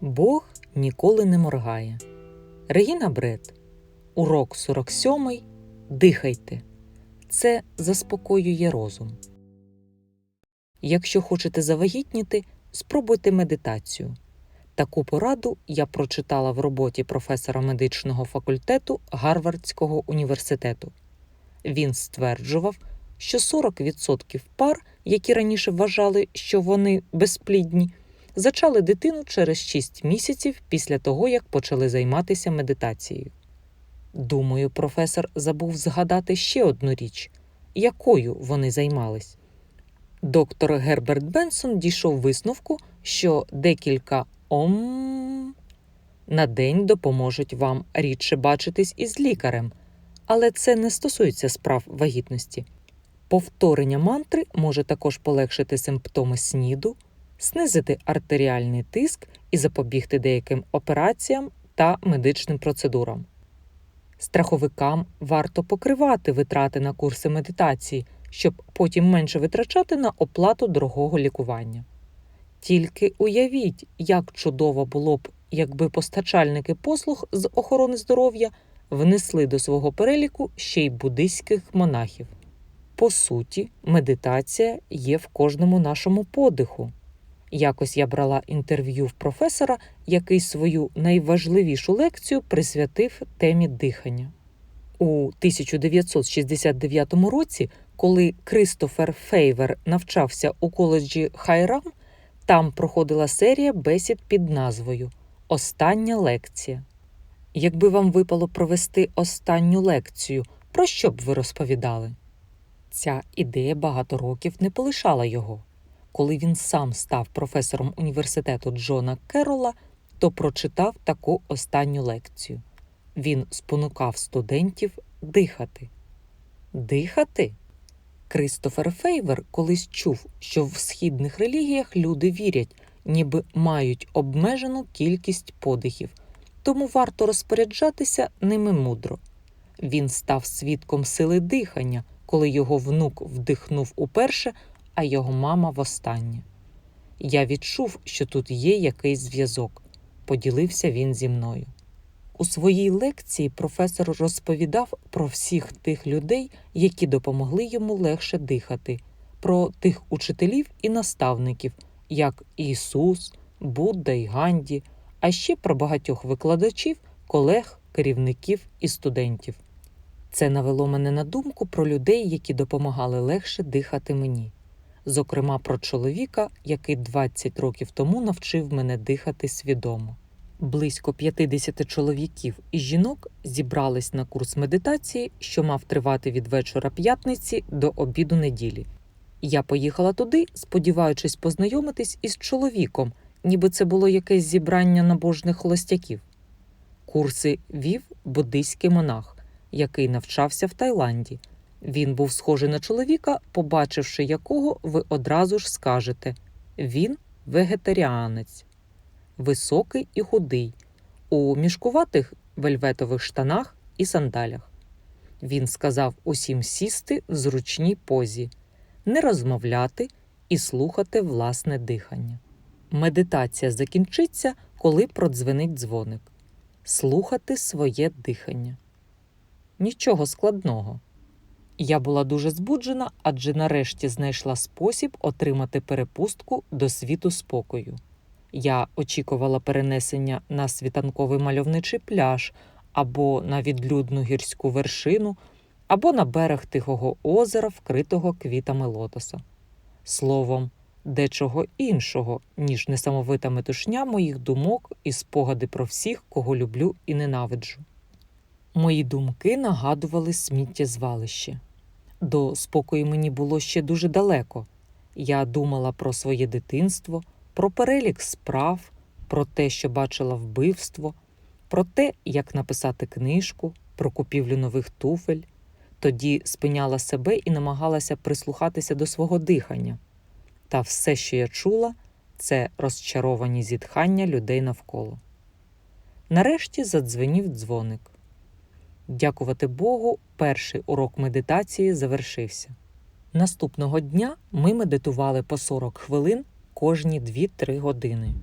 Бог ніколи не моргає. Регіна Бред. Урок 47. Дихайте. Це заспокоює розум. Якщо хочете завагітніти, спробуйте медитацію. Таку пораду я прочитала в роботі професора медичного факультету Гарвардського університету. Він стверджував, що 40% пар, які раніше вважали, що вони безплідні, зачали дитину через 6 місяців після того, як почали займатися медитацією. Думаю, професор забув згадати ще одну річ, якою вони займались. Доктор Герберт Бенсон дійшов висновку, що декілька ом на день допоможуть вам рідше бачитись із лікарем, але це не стосується справ вагітності. Повторення мантри може також полегшити симптоми сніду, знизити артеріальний тиск і запобігти деяким операціям та медичним процедурам. Страховикам варто покривати витрати на курси медитації, щоб потім менше витрачати на оплату дорогого лікування. Тільки уявіть, як чудово було б, якби постачальники послуг з охорони здоров'я внесли до свого переліку ще й буддийських монахів. По суті, медитація є в кожному нашому подиху. Якось я брала інтерв'ю в професора, який свою найважливішу лекцію присвятив темі дихання. У 1969 році, коли Кристофер Фейвер навчався у коледжі Хайрам, там проходила серія бесід під назвою Остання лекція. Якби вам випало провести останню лекцію, про що б ви розповідали? Ця ідея багато років не полишала його. Коли він сам став професором університету Джона Керрола, то прочитав таку останню лекцію. Він спонукав студентів дихати. Дихати? Кристофер Фейвер колись чув, що в східних релігіях люди вірять, ніби мають обмежену кількість подихів, тому варто розпоряджатися ними мудро. Він став свідком сили дихання, коли його внук вдихнув уперше, а його мама востаннє. Я відчув, що тут є якийсь зв'язок, поділився він зі мною. У своїй лекції професор розповідав про всіх тих людей, які допомогли йому легше дихати, про тих учителів і наставників, як Ісус, Будда і Ганді, а ще про багатьох викладачів, колег, керівників і студентів. Це навело мене на думку про людей, які допомагали легше дихати мені, зокрема про чоловіка, який 20 років тому навчив мене дихати свідомо. Близько 50 чоловіків і жінок зібрались на курс медитації, що мав тривати від вечора п'ятниці до обіду неділі. Я поїхала туди, сподіваючись познайомитись із чоловіком, ніби це було якесь зібрання набожних холостяків. Курси вів буддийський монах, який навчався в Таїланді. Він був схожий на чоловіка, побачивши якого ви одразу ж скажете він вегетаріанець високий і худий, у мішкуватих вельветових штанах і сандалях. Він сказав усім сісти в зручній позі, не розмовляти і слухати власне дихання. Медитація закінчиться, коли продзвенить дзвоник. Слухати своє дихання. Нічого складного. Я була дуже збуджена, адже нарешті знайшла спосіб отримати перепустку до світу спокою. Я очікувала перенесення на світанковий мальовничий пляж, або на відлюдну гірську вершину, або на берег тихого озера, вкритого квітами лотоса. Словом, дечого іншого, ніж несамовита метушня моїх думок і спогади про всіх, кого люблю і ненавиджу. Мої думки нагадували сміттєзвалище. До спокою мені було ще дуже далеко. Я думала про своє дитинство про перелік справ, про те, що бачила вбивство, про те, як написати книжку, про купівлю нових туфель. Тоді спиняла себе і намагалася прислухатися до свого дихання. Та все, що я чула, це розчаровані зітхання людей навколо. Нарешті задзвенів дзвоник. Дякувати Богу, перший урок медитації завершився. Наступного дня ми медитували по 40 хвилин кожні 2-3 години.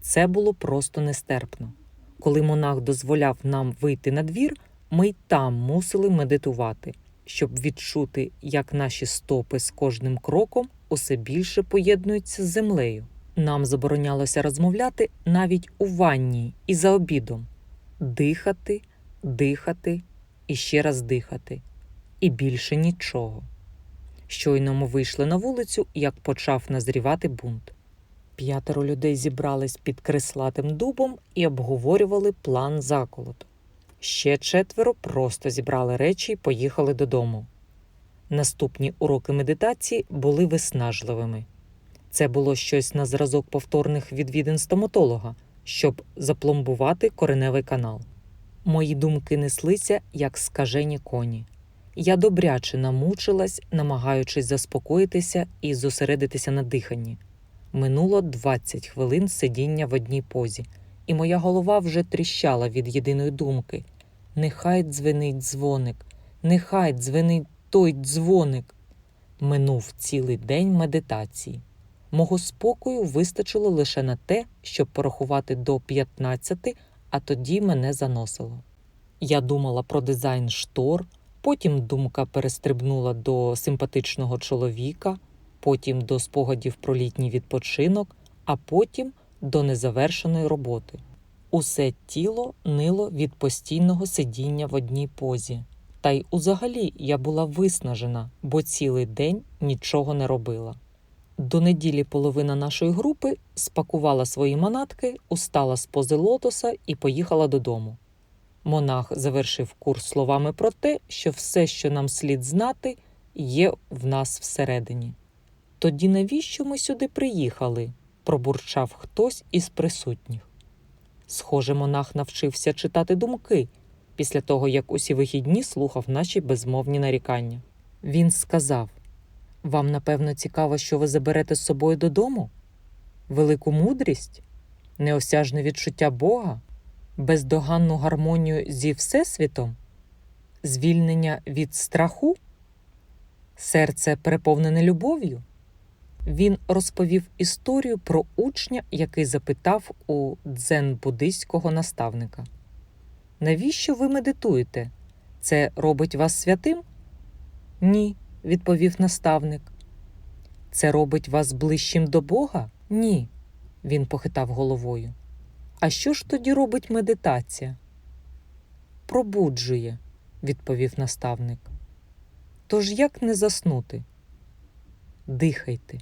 це було просто нестерпно. Коли монах дозволяв нам вийти на двір, ми й там мусили медитувати, щоб відчути, як наші стопи з кожним кроком усе більше поєднуються з землею. Нам заборонялося розмовляти навіть у ванні і за обідом. Дихати, дихати і ще раз дихати. І більше нічого. Щойно ми вийшли на вулицю, як почав назрівати бунт. П'ятеро людей зібрались під креслатим дубом і обговорювали план заколоту. Ще четверо просто зібрали речі і поїхали додому. Наступні уроки медитації були виснажливими. Це було щось на зразок повторних відвідин стоматолога, щоб запломбувати кореневий канал. Мої думки неслися, як скажені коні. Я добряче намучилась, намагаючись заспокоїтися і зосередитися на диханні. Минуло 20 хвилин сидіння в одній позі, і моя голова вже тріщала від єдиної думки. Нехай дзвенить дзвоник, нехай дзвенить той дзвоник. Минув цілий день медитації. Мого спокою вистачило лише на те, щоб порахувати до 15, а тоді мене заносило. Я думала про дизайн штор, потім думка перестрибнула до симпатичного чоловіка, потім до спогадів про літній відпочинок, а потім до незавершеної роботи. Усе тіло нило від постійного сидіння в одній позі. Та й узагалі я була виснажена, бо цілий день нічого не робила. До неділі половина нашої групи спакувала свої манатки, устала з пози лотоса і поїхала додому. Монах завершив курс словами про те, що все, що нам слід знати, є в нас всередині. Тоді навіщо ми сюди приїхали? пробурчав хтось із присутніх. Схоже, монах навчився читати думки після того, як усі вихідні слухав наші безмовні нарікання. Він сказав: Вам, напевно, цікаво, що ви заберете з собою додому? Велику мудрість, неосяжне відчуття Бога, бездоганну гармонію зі Всесвітом, звільнення від страху, серце переповнене любов'ю. Він розповів історію про учня, який запитав у дзен-буддийського наставника: Навіщо ви медитуєте? Це робить вас святим? Ні, відповів наставник. Це робить вас ближчим до Бога? Ні, він похитав головою. А що ж тоді робить медитація? Пробуджує, відповів наставник. Тож як не заснути? Дихайте.